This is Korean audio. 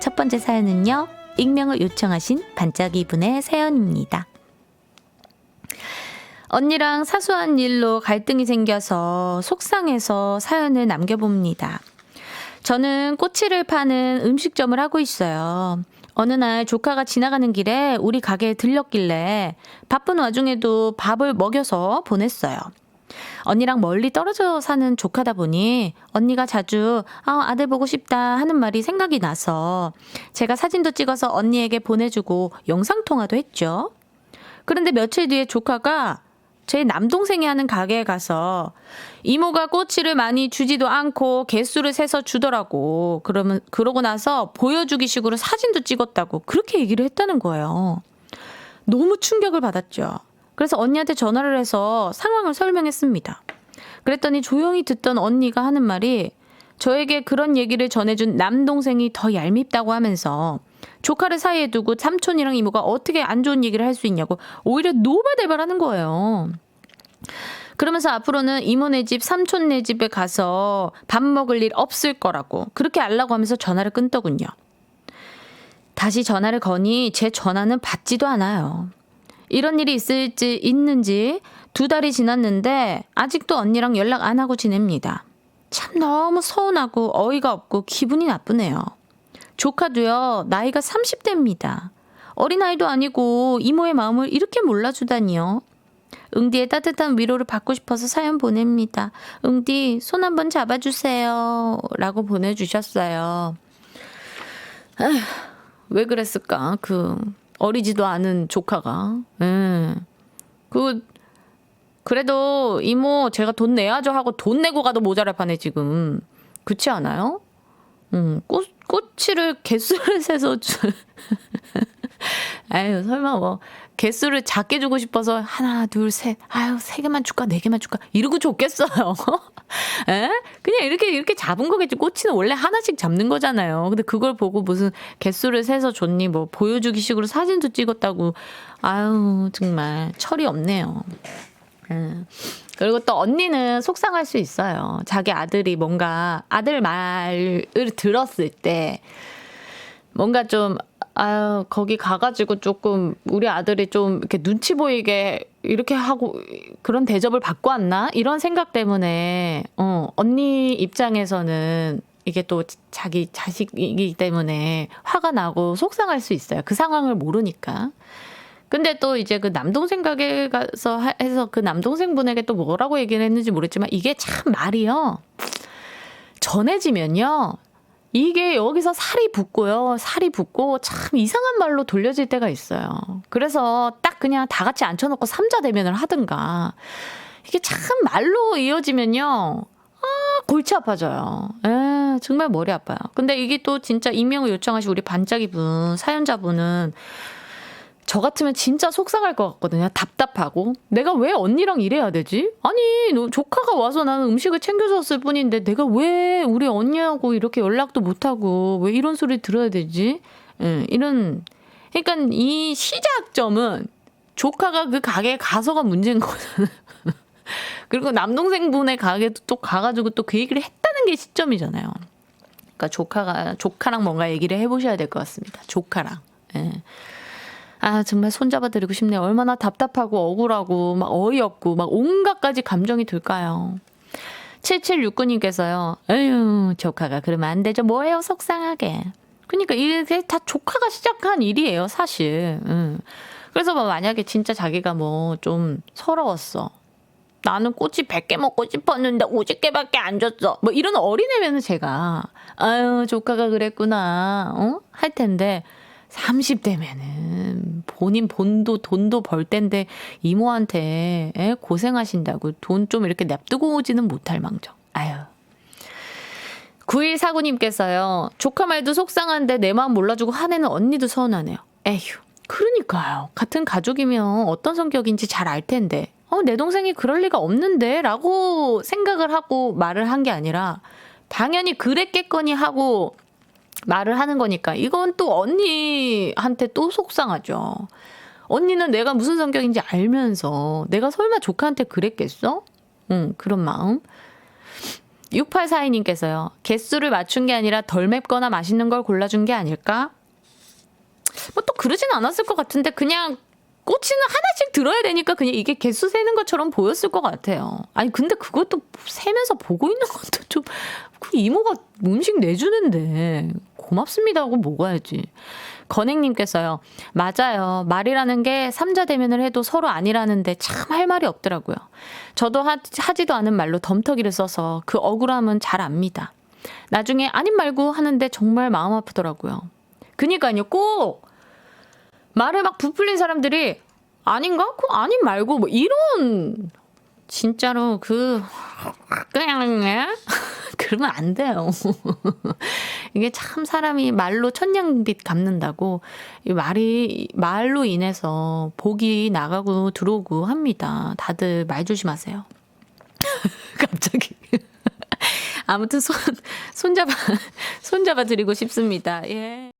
첫 번째 사연은요. 익명을 요청하신 반짝이 분의 사연입니다. 언니랑 사소한 일로 갈등이 생겨서 속상해서 사연을 남겨봅니다. 저는 꼬치를 파는 음식점을 하고 있어요. 어느 날 조카가 지나가는 길에 우리 가게에 들렸길래 바쁜 와중에도 밥을 먹여서 보냈어요. 언니랑 멀리 떨어져 사는 조카다 보니 언니가 자주 아, 아들 보고 싶다 하는 말이 생각이 나서 제가 사진도 찍어서 언니에게 보내주고 영상통화도 했죠. 그런데 며칠 뒤에 조카가 제 남동생이 하는 가게에 가서 이모가 꼬치를 많이 주지도 않고 개수를 세서 주더라고. 그러면 그러고 나서 보여주기 식으로 사진도 찍었다고 그렇게 얘기를 했다는 거예요. 너무 충격을 받았죠. 그래서 언니한테 전화를 해서 상황을 설명했습니다. 그랬더니 조용히 듣던 언니가 하는 말이 저에게 그런 얘기를 전해준 남동생이 더 얄밉다고 하면서 조카를 사이에 두고 삼촌이랑 이모가 어떻게 안 좋은 얘기를 할 수 있냐고 오히려 노발대발하는 거예요. 그러면서 앞으로는 이모네 집, 삼촌네 집에 가서 밥 먹을 일 없을 거라고 그렇게 알라고 하면서 전화를 끊더군요. 다시 전화를 거니 제 전화는 받지도 않아요. 이런 일이 있을지 있는지 두 달이 지났는데 아직도 언니랑 연락 안 하고 지냅니다. 참 너무 서운하고 어이가 없고 기분이 나쁘네요. 조카도요, 나이가 30대입니다. 어린아이도 아니고 이모의 마음을 이렇게 몰라주다니요. 응디의 따뜻한 위로를 받고 싶어서 사연 보냅니다. 응디, 손 한번 잡아주세요. 라고 보내주셨어요. 에휴, 왜 그랬을까? 그, 어리지도 않은 조카가. 예. 그, 그래도 이모 제가 돈 내야죠 하고 돈 내고 가도 모자랄 판에 지금. 그렇지 않아요? 음, 꽃, 꼬치를 개수를 세서 주. 아유, 설마 뭐, 개수를 작게 주고 싶어서 하나, 둘, 셋, 아유, 세 개만 줄까, 네 개만 줄까, 이러고 줬겠어요. 에? 그냥 이렇게, 이렇게 잡은 거겠지. 꼬치는 원래 하나씩 잡는 거잖아요. 근데 그걸 보고 무슨 개수를 세서 줬니, 뭐, 보여주기 식으로 사진도 찍었다고. 아유, 정말, 철이 없네요. 예. 그리고 또 언니는 속상할 수 있어요. 자기 아들이 뭔가 아들 말을 들었을 때 뭔가 좀 아유 거기 가가지고 조금 우리 아들이 좀 이렇게 눈치 보이게 이렇게 하고 그런 대접을 받고 왔나 이런 생각 때문에 어 언니 입장에서는 이게 또 자기 자식이기 때문에 화가 나고 속상할 수 있어요. 그 상황을 모르니까. 근데 또 이제 그 남동생 가게 가서 하- 해서 그 남동생분에게 또 뭐라고 얘기를 했는지 모르겠지만 이게 참 말이요. 전해지면요. 이게 여기서 살이 붙고요. 살이 붙고 참 이상한 말로 돌려질 때가 있어요. 그래서 딱 그냥 다 같이 앉혀놓고 삼자 대면을 하든가. 이게 참 말로 이어지면요. 아, 골치 아파져요. 에, 정말 머리 아파요. 근데 이게 또 진짜 익명을 요청하신 우리 반짝이 분, 사연자분은 저 같으면 진짜 속상할 것 같거든요. 답답하고. 내가 왜 언니랑 이래야 되지? 아니, 너 조카가 와서 나는 음식을 챙겨줬을 뿐인데 내가 왜 우리 언니하고 이렇게 연락도 못하고 왜 이런 소리 들어야 되지? 예, 이런. 그러니까 이 시작점은 조카가 그 가게에 가서가 문제인 거잖아요. 그리고 남동생분의 가게도 또 가가지고 또 그 얘기를 했다는 게 시점이잖아요. 그러니까 조카가, 조카랑 뭔가 얘기를 해보셔야 될 것 같습니다. 조카랑. 예. 아, 정말 손잡아 드리고 싶네요. 얼마나 답답하고 억울하고 막 어이없고 막 온갖 가지 감정이 들까요? 7769님께서요. 에휴, 조카가 그러면 안 되죠. 뭐예요, 속상하게. 그러니까 이게 다 조카가 시작한 일이에요, 사실. 응. 그래서 뭐 만약에 진짜 자기가 뭐 좀 서러웠어. 나는 꼬치 100개 먹고 싶었는데 50개밖에 안 줬어. 뭐 이런 어린애면은 제가 아유, 조카가 그랬구나. 어? 할 텐데 30대면은 본인 본도 돈도 벌 텐데 이모한테 에? 고생하신다고 돈 좀 이렇게 냅두고 오지는 못할 망정. 아유. 9149님께서요. 조카 말도 속상한데 내 마음 몰라주고 화내는 언니도 서운하네요. 에휴. 그러니까요. 같은 가족이면 어떤 성격인지 잘 알 텐데. 어, 내 동생이 그럴 리가 없는데? 라고 생각을 하고 말을 한 게 아니라 당연히 그랬겠거니 하고 말을 하는 거니까 이건 또 언니한테 또 속상하죠. 언니는 내가 무슨 성격인지 알면서 내가 설마 조카한테 그랬겠어? 응, 그런 마음. 6842님께서요. 개수를 맞춘 게 아니라 덜 맵거나 맛있는 걸 골라준 게 아닐까? 뭐 또 그러진 않았을 것 같은데 그냥 꼬치는 하나씩 들어야 되니까 그냥 이게 개수 세는 것처럼 보였을 것 같아요. 아니 근데 그것도 세면서 보고 있는 것도 좀 그 이모가 음식 내주는데 고맙습니다 하고 먹어야지. 건행님께서요. 맞아요. 말이라는 게 삼자 대면을 해도 서로 아니라는데 참 할 말이 없더라고요. 저도 하, 하지도 않은 말로 덤터기를 써서 그 억울함은 잘 압니다. 나중에 아님 말고 하는데 정말 마음 아프더라고요. 그니까요. 꼭 말을 막 부풀린 사람들이 아닌가? 그 아님 말고 뭐 이런 진짜로 그 그냥 예? 그러면 안 돼요. 이게 참 사람이 말로 천냥빚 갚는다고 이 말이 말로 인해서 복이 나가고 들어오고 합니다. 다들 말 조심하세요. 갑자기 아무튼 손 손잡아 손잡아 드리고 싶습니다. 예.